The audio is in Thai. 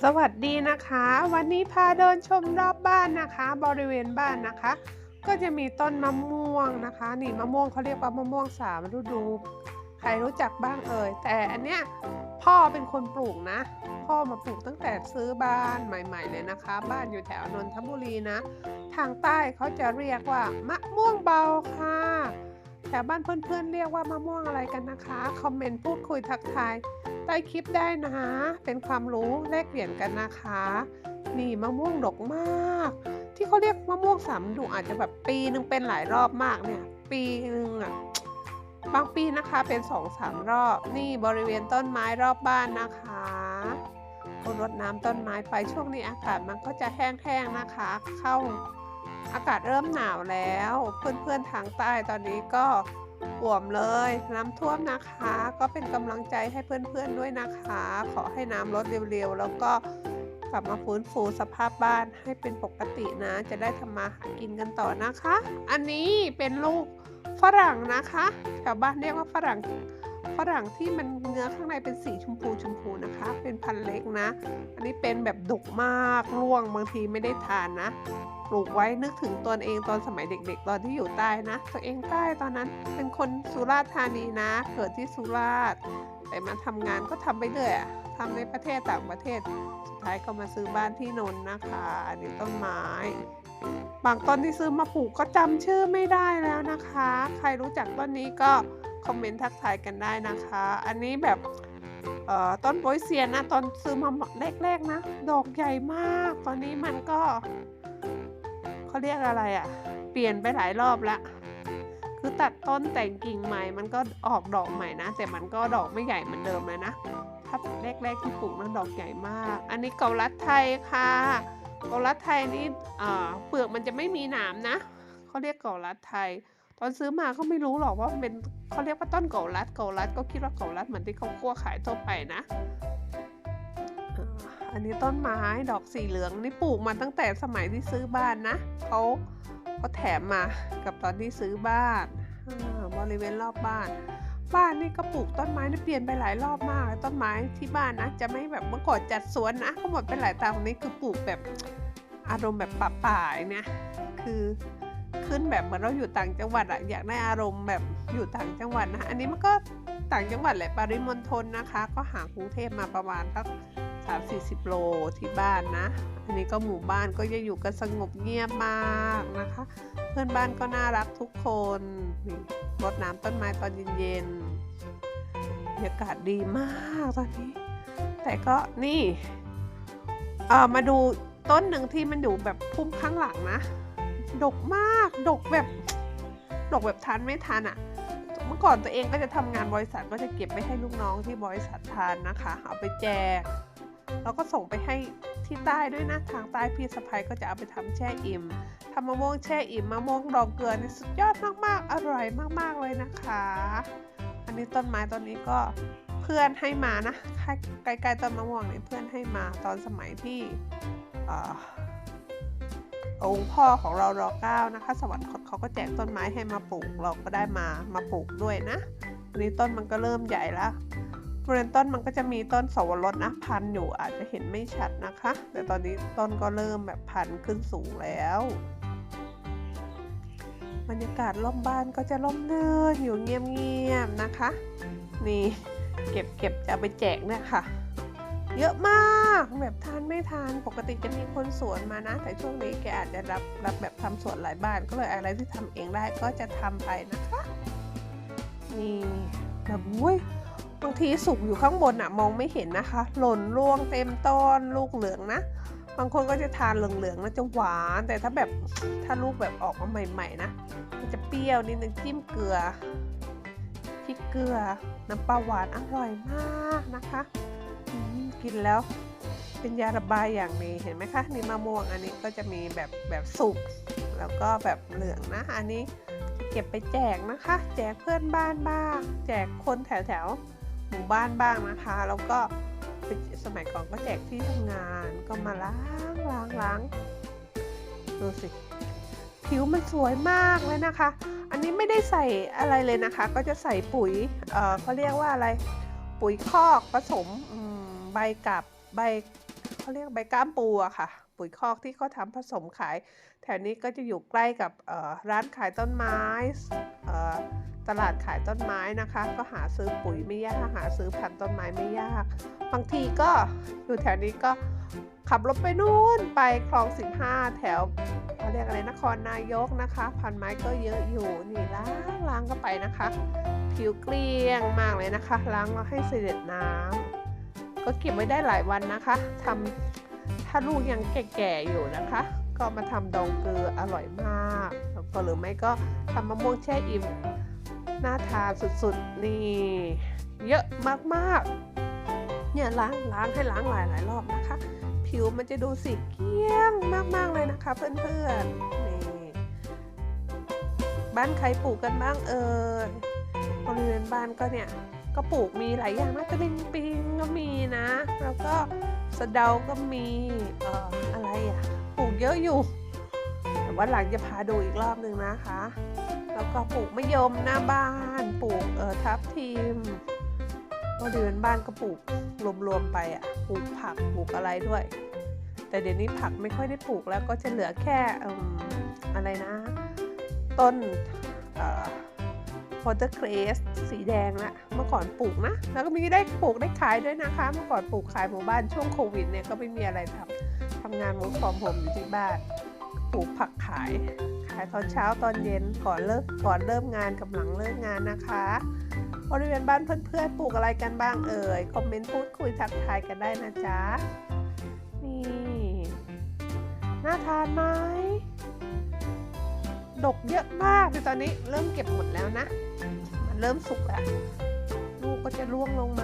สวัสดีนะคะ วันนี้พาเดินชมรอบบ้านนะคะ บริเวณบ้านนะคะ ก็จะมีต้นมะม่วงนะคะ นี่มะม่วงเขาเรียกว่ามะม่วงสามฤดู ใครรู้จักบ้างเอ่ยแต่อันเนี้ยพ่อเป็นคนปลูกนะ พ่อมาปลูกตั้งแต่ซื้อบ้านใหม่ ๆ เลยนะคะ บ้านอยู่แถวนนทบุรีนะ ทางใต้เขาจะเรียกว่ามะม่วงเบาค่ะ แถวบ้านเพื่อนๆเรียกว่ามะม่วงอะไรกันนะคะ คอมเมนต์พูดคุยทักทายใต้คลิปได้นะ เป็นความรู้แลกเปลี่ยนกันนะคะ นี่มะม่วงดกมาก ที่เขาเรียกมะม่วงสามดุอาจจะแบบปีหนึ่งเป็นหลายรอบมากเนี่ย ปีหนึ่งอะบางปีนะคะเป็นสองสามรอบ นี่บริเวณต้นไม้รอบบ้านนะคะก็รดน้ำต้นไม้ไปช่วงนี้อากาศมันก็จะแห้งๆนะคะ เข้า อากาศเริ่มหนาวแล้ว เพื่อนๆทางใต้ตอนนี้ก็อ่วมเลย น้ำท่วมนะคะ ก็เป็นกำลังใจให้เพื่อนๆด้วยนะคะ ขอให้น้ำลดเร็วๆ แล้วก็กลับมาฟื้นฟูสภาพบ้านให้เป็นปกตินะ จะได้ทำมาหากินกันต่อนะคะ อันนี้เป็นลูกฝรั่งนะคะ แถวบ้านเรียกว่าฝรั่ง ฝรั่งที่มันเนื้อข้างในเป็นสีชมพูชมพูนะคะ เป็นพันธุ์เล็กนะ อันนี้เป็นแบบดกมากร่วงบางทีไม่ได้ทานนะ ปลูกไว้นึกถึงตนเองตอนสมัยเด็ก ๆ ตอนที่อยู่ใต้นะ ตัวเองใต้ตอนนั้นเป็นคนสุราษฎร์ธานีนะ เกิดที่สุราษฎร์แต่มาทำงานก็ทำไปเรื่อยอะทำในประเทศต่างประเทศ สุดท้ายก็มาซื้อบ้านที่นนท์นะคะอันนี้ต้นไม้บางต้นที่ซื้อมาปลูกก็จำชื่อไม่ได้แล้วนะคะ ใครรู้จักต้นนี้ก็ คอมเมนต์ทักทายกันได้นะคะ อันนี้แบบเอ่อต้นโบยเซียนนะตอนซื้อมาแรกๆนะ ดอกใหญ่มาก ตอนนี้มันก็เขาเรียกอะไรอะ่ะ เปลี่ยนไปหลายรอบละคือตัดต้นแต่งกิ่งใหม่ มันก็ออกดอกใหม่นะ แต่มันก็ดอกไม่ใหญ่เหมือนเดิมเลยนะ ถ้าแรกๆที่ปลูกนั้นดอกใหญ่มาก อันนี้เกาลัดไทยค่ะ เกาลัดไทยนี่เอ่อเปลือกมันจะไม่มีหนามนะเขาเรียกเกาลัดไทย อนซื้อมาก็ไม่รู้หรอกว่าเป็นเขาเรียกว่าต้นเกาลัดเกาลัดก็คิดว่าเกาลัดเหมือนที่เขาคั่วขายทั่วไปนะอันนี้ต้นไม้ดอกสีเหลืองนี่ปลูกมาตั้งแต่สมัยที่ซื้อบ้านนะเขาเขาแถมมากับตอนที่ซื้อบ้านบริเวณรอบบ้าน บ้านนี่ก็ปลูกต้นไม้นี่เปลี่ยนไปหลายรอบมากต้นไม้ที่บ้านนะ จะไม่แบบเมื่อก่อนจัดสวนนะเขาหมดไปหลายตาคนนี้คือปลูกแบบอารมณ์แบบป่าๆอย่าเนี่ยคือ ขึ้นแบบเหมือนเราอยู่ต่างจังหวัดอะอยากได้อารมณ์แบบอยู่ต่างจังหวัดนะ อันนี้มันก็ต่างจังหวัดแหละปริมณฑลนะคะ ก็ห่างกรุงเทพมาประมาณสักสามสี่สิบโลที่บ้านนะ อันนี้ก็หมู่บ้านก็จะอยู่กันสงบเงียบมากนะคะ เพื่อนบ้านก็น่ารักทุกคนรดน้ำต้นไม้ตอนเย็นๆบรรยากาศดีมากตอนนี้ แต่ก็นี่เออมาดูต้นหนึ่งที่มันอยู่แบบพุ่มข้างหลังนะ ดกมาก ดกแบบ ดกแบบทันไม่ทันอะ่ะ เมื่อก่อนตัวเองก็จะทำงานบริษัทก็จะเก็บไปให้ลูกน้องที่บริษัททานนะคะ เอาไปแจก แล้วก็ส่งไปให้ที่ใต้ด้วยนะ ทางใต้พี่สะพ้ยก็จะเอาไปทำแช่อิ่มทำมะม่วงแช่อิ่มมะม่วงดองเกลือนี่สุดยอดมากๆ อร่อยมากๆเลยนะคะ อันนี้ต้นไม้ต้นนี้ก็เพื่อนให้มานะใกล้ๆต้นมะม่วงเนี่ยเพื่อนให้มาตอนสมัยที่ องค์พ่อของเรารอเก้านะคะ สวรรคตเขาก็แจกต้นไม้ให้มาปลูก เราก็ได้มามาปลูกด้วยนะอันนี้ต้นมันก็เริ่มใหญ่แล้วบริเวณต้นมันก็จะมีต้นสวรสนะพันอยู่อาจจะเห็นไม่ชัดนะคะ แต่ตอนนี้ต้นก็เริ่มแบบพันขึ้นสูงแล้วบรรยากาศร่มบ้านก็จะร่มรื่นอยู่เงียบๆนะคะ นี่เก็บเก็บจะไปแจกเนี่ยค่ะ เยอะมากแบบทานไม่ทานปกติจะมีคนสวนมานะ แต่ช่วงนี้แกอาจจะรับรับแบบทำสวนหลายบ้านก็เลยอะไรที่ทำเองได้ก็จะทำไปนะคะนี่แบบอุ้ยบางทีสุกอยู่ข้างบนอะมองไม่เห็นนะคะ หล่นร่วงเต็มต้นลูกเหลืองนะ บางคนก็จะทานเหลืองๆนะจะหวาน แต่ถ้าแบบถ้าลูกแบบออกมาใหม่ ๆ นะมันจะเปรี้ยวนิดนึงจิ้มเกลือพริกเกลือน้ำปลาหวานอร่อยมากนะคะ กินแล้วเป็นยาระบายอย่างนี้เห็นไหมคะนี่มะม่วงอันนี้ก็จะมีแบบแบบสุกแล้วก็แบบเหลืองนะ อันนี้เก็บไปแจกนะคะ แจกเพื่อนบ้านบ้าง แจกคนแถวๆหมู่บ้านบ้างนะคะ แล้วก็สมัยก่อนก็แจกที่ทำงานก็มาล้างล้างล้างดูสิผิวมันสวยมากเลยนะคะ อันนี้ไม่ได้ใส่อะไรเลยนะคะ ก็จะใส่ปุ๋ยเออเขาเรียกว่าอะไรปุ๋ยคอกผสมอืม ใบกับใบเขาเรียกใบก้ามปูอะค่ะ ปุ๋ยคอกที่เขาทำผสมขาย แถวนี้ก็จะอยู่ใกล้กับร้านขายต้นไม้ตลาดขายต้นไม้นะคะ ก็หาซื้อปุ๋ยไม่ยากหาซื้อพันธุ์ต้นไม้ไม่ยาก บางทีก็อยู่แถวนี้ก็ขับรถไปนู่นไปคลอง 15 แถวเขาเรียกอะไรนครนายกนะคะ พันไม้ก็เยอะอยู่นี่ล้างล้างก็ไปนะคะ ผิวเกลี้ยงมากเลยนะคะ ล้างแล้วให้เสด็จน้ำ ก็เก็บไว้ได้หลายวันนะคะทำถ้าลูกยังแก่ๆอยู่นะคะ ก็มาทำดองเกลืออร่อยมากก็หรือไม่ก็ทำมะม่วงแช่อิ่มน่าทานสุดๆนี่เยอะมากๆ เนี่ยล้างล้างให้ล้างหลายหลายๆรอบนะคะ ผิวมันจะดูสีเกลี้ยงมากๆเลยนะคะ เพื่อนๆนี่บ้านใครปลูกกันบ้างเอ่ยบริเวณบ้านก็เนี่ย ก็ปลูกมีหลายอย่างนะตะลิงปิงก็มีนะ แล้วก็สะเดาก็มีเอ่ออะไรอะปลูกเยอะอยู่แต่ว่าหลังจะพาดูอีกรอบหนึ่งนะคะ แล้วก็ปลูกมะยมหน้าบ้านปลูกเอ่อทับทิมบริเวณบ้านก็ปลูกรวมๆไปอะปลูกผักปลูกอะไรด้วย แต่เดี๋ยวนี้ผักไม่ค่อยได้ปลูกแล้วก็จะเหลือแค่ออะไรนะ ต้นเอ่อ วอเตอร์เครสสีแดงละเมื่อก่อนปลูกนะ แล้วก็มีได้ปลูกได้ขายด้วยนะคะ เมื่อก่อนปลูกขายหมู่บ้านช่วงโควิดเนี่ยก็ไม่มีอะไรทำทำงาน work from home อยู่ที่บ้านปลูกผักขาย ขายตอนเช้าตอนเย็นก่อนเลิกก่อนเริ่มงานกับหลังเลิกงานนะคะบริเวณบ้านเพื่อนๆปลูกอะไรกันบ้างเอ่ยคอมเมนต์พูดคุยทักทายกันได้นะจ๊ะนี่น่าทานไหม ดกเยอะมากแต่ตอนนี้เริ่มเก็บหมดแล้วนะ มันเริ่มสุกแล้วลูกก็จะร่วงลงมา